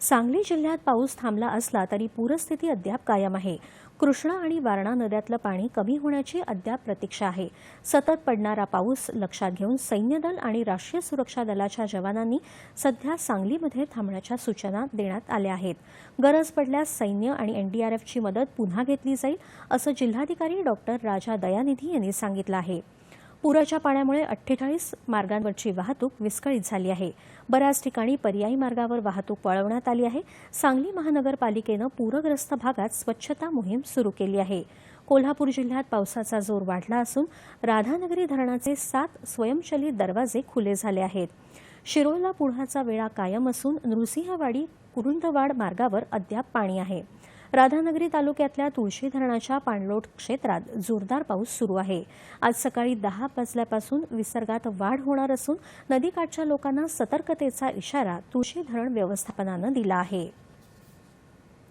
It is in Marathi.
सांगली जिल्ह्यात पाऊस थांबला असला तरी पूरस्थिती अद्याप कायम आहे. कृष्णा आणि वारणा नद्यातलं पाणी कमी होण्याची अद्याप प्रतीक्षा आहे. सतत पडणारा पाऊस लक्षात घेऊन सैन्यदल आणि राष्ट्रीय सुरक्षा दलाच्या जवानांनी सध्या सांगलीमध्ये थांबण्याच्या सूचना देण्यात आल्या आहेत. गरज पडल्यास सैन्य आणि एनडीआरएफची मदत पुन्हा घेतली जाईल असं जिल्हाधिकारी डॉक्टर राजा दयानिधी यांनी सांगितलं आहे. पुराच्या पाण्यामुळे अठ्ठेचाळीस मार्गांवरची वाहतूक विस्कळीत झाली आहे. बऱ्याच ठिकाणी पर्यायी मार्गावर वाहतूक वळवण्यात आली आहे. सांगली महानगरपालिकेनं पूरग्रस्त भागात स्वच्छता मोहीम सुरू केली आहे. कोल्हापूर जिल्ह्यात पावसाचा जोर वाढला असून राधानगरी धरणाचे सात स्वयंचलित दरवाजे खुले झाले आहेत. शिरोळला पुढाचा वेळा कायम असून नृसिंहवाडी कुरुंदवाड मार्गावर अद्याप पाणी आहे. राधानगरी तालुक्यातल्या तुळशी धरणाच्या पाणलोट क्षेत्रात जोरदार पाऊस सुरू आहे. आज सकाळी दहा वाजल्यापासून विसर्गात वाढ होणार असून नदीकाठच्या लोकांना सतर्कतेचा इशारा तुळशी धरण व्यवस्थापनानं दिला आहे.